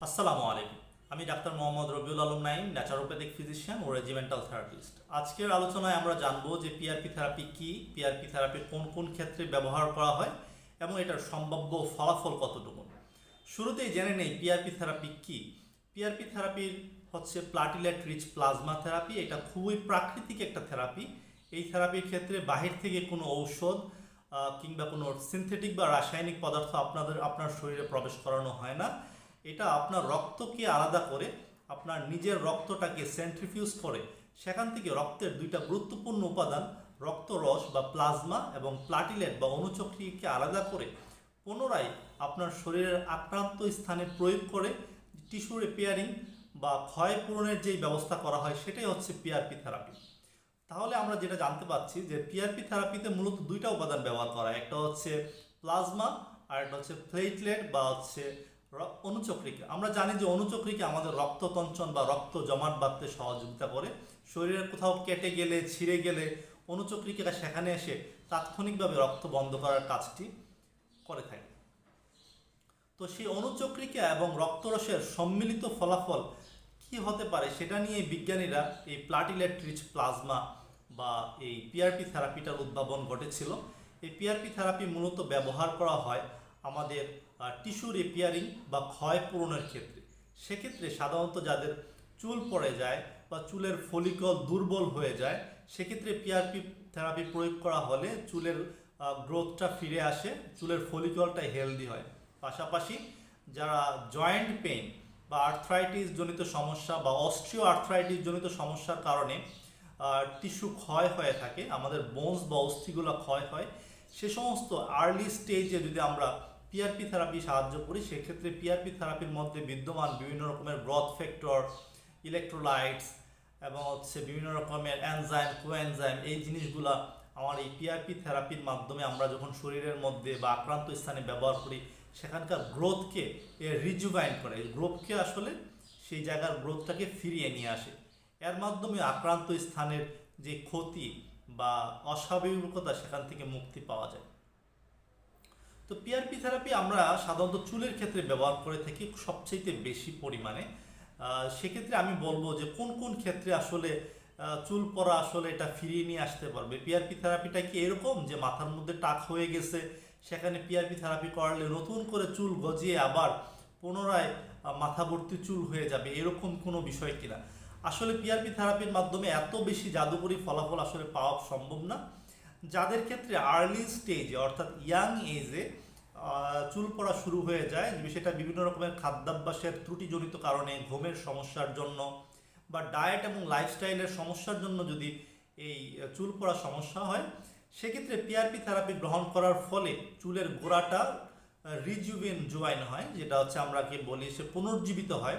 আসসালামু আলাইকুম। আমি doctor Mohammad Rabiul Alam Naim naturopathic physician ও রেজিমেন্টাল থেরাপিস্ট আজকের আলোচনায় আমরা জানব যে পিআরপি থেরাপি কি পিআরপি থেরাপি কোন কোন ক্ষেত্রে ব্যবহার করা হয় এবং এটার সম্ভাব্য ফলাফল কতটুকু। শুরুতেই জেনে নেই পিআরপি থেরাপি কি। পিআরপি থেরাপির হচ্ছে প্লাটিলেট রিচ প্লাজমা থেরাপি এটা খুবই প্রাকৃতিক একটা থেরাপি এই থেরাপির ক্ষেত্রে বাহির থেকে কোনো ঔষধ কিংবা কোনো সিনথেটিক বা রাসায়নিক পদার্থ আপনাদের, আপনার শরীরে প্রবেশ করানো হয় না। এটা আপনার রক্তকে আলাদা করে, আপনার নিজের রক্তটাকে সেন্ট্রিফিউজ করে। সেখান থেকে রক্তের দুইটা গুরুত্বপূর্ণ উপাদান, রক্তরস বা প্লাজমা এবং প্লাটিলেট বা অনুচক্রিয়াকে আলাদা করে পুনরায় আপনার শরীরের আক্রান্ত স্থানে প্রয়োগ করে টিস্যু রিপেয়ারিং বা ক্ষয় পূরণের যেই ব্যবস্থা করা হয়, সেটাই হচ্ছে পিআরপি থেরাপি তাহলে আমরা যেটা জানতে পাচ্ছি যে পিআরপি থেরাপিতে মূলত দুইটা উপাদান ব্যবহার করা একটা হচ্ছে প্লাজমা আর একটা হচ্ছে প্লেটলেট বা হচ্ছে অনুচক্রিকা। আমরা জানি যে অনুচক্রিকা আমাদের রক্ততঞ্চন বা রক্ত জমাট বাঁধতে সহযোগিতা করে। শরীরের কোথাও কেটে গেলে, ছিঁড়ে গেলে অনুচক্রিকা সেখানে এসে তাৎক্ষণিকভাবে রক্ত বন্ধ করার কাজটি করে থাকে। তো সেই অনুচক্রিকা এবং রক্তরসের সম্মিলিত ফলাফল কি হতে পারে সেটা নিয়ে বিজ্ঞানীরা এই প্লাটিলেট রিচ প্লাজমা বা এই পিআরপি থেরাপিটার উদ্ভাবন ঘটেছিল। এই পিআরপি থেরাপি মূলত ব্যবহার করা হয় আমাদের টিস্যু রিপেয়ারিং বা ক্ষয় পূরণের ক্ষেত্রে। সেক্ষেত্রে সাধারণত যাদের চুল পড়ে যায় বা চুলের ফলিকল দুর্বল হয়ে যায়, সেক্ষেত্রে পিআরপি থেরাপি প্রয়োগ করা হলে চুলের গ্রোথটা ফিরে আসে, চুলের ফলিকলটা হেলদি হয়। পাশাপাশি যারা জয়েন্ট পেইন বা আর্থ্রাইটিস জনিত সমস্যা বা অস্ট্রিও আর্থ্রাইটিস জনিত সমস্যার কারণে টিস্যু ক্ষয় হয়ে থাকে, আমাদের বোনস বা অস্থিগুলো ক্ষয় হয়, সে সমস্ত আর্লি স্টেজে যদি আমরা পিআরপি থেরাপি সাহায্য করি, সেক্ষেত্রে পিআরপি থেরাপির মধ্যে বিদ্যমান বিভিন্ন রকমের ব্রথ ফ্যাক্টর ইলেকট্রোলাইটস এবং হচ্ছে বিভিন্ন রকমের অ্যানজাইম কোএনজাইম এই জিনিসগুলা আমার এই পিআরপি থেরাপির মাধ্যমে আমরা যখন শরীরের মধ্যে বা আক্রান্ত স্থানে ব্যবহার করি, সেখানকার গ্রোথকে রিজুভাইন করে। গ্রোথকে আসলে সেই জায়গার গ্রোথটাকে ফিরিয়ে নিয়ে আসে। এর মাধ্যমে আক্রান্ত স্থানের যে ক্ষতি বা অস্বাভাবিকতা, সেখান থেকে মুক্তি পাওয়া যায়। তো পিআরপি থেরাপি আমরা সাধারণত চুলের ক্ষেত্রে ব্যবহার করে থাকি সবচেয়ে বেশি পরিমাণে। সেক্ষেত্রে আমি বলব যে কোন কোন ক্ষেত্রে আসলে চুল পরা আসলে এটা ফিরিয়ে নিয়ে আসতে পারবে। পিআরপি থেরাপিটা কি এরকম যে মাথার মধ্যে টাক হয়ে গেছে, সেখানে পিআরপি থেরাপি করালে নতুন করে চুল গজিয়ে আবার পুনরায় মাথা ভর্তি চুল হয়ে যাবে, এরকম কোনো বিষয় কিনা? আসলে পিআরপি থেরাপির মাধ্যমে এত বেশি জাদুকরী ফলাফল আসলে পাওয়া সম্ভব না। যাদের ক্ষেত্রে আর্লি স্টেজে অর্থাৎ ইয়াং এজে চুল পড়া শুরু হয়ে যায় সেটা বিভিন্ন রকমের খাদ্যাভ্যাসের ত্রুটিজনিত কারণে, ঘুমের সমস্যার জন্য বা ডায়েট এবং লাইফস্টাইলের সমস্যার জন্য যদি এই চুল পড়া সমস্যা হয়, সেক্ষেত্রে পিআরপি থেরাপি গ্রহণ করার ফলে চুলের গোড়াটা রিজুভেন জুয়াইন হয়, যেটা হচ্ছে আমরা কি বলি সে পুনর্জীবিত হয়।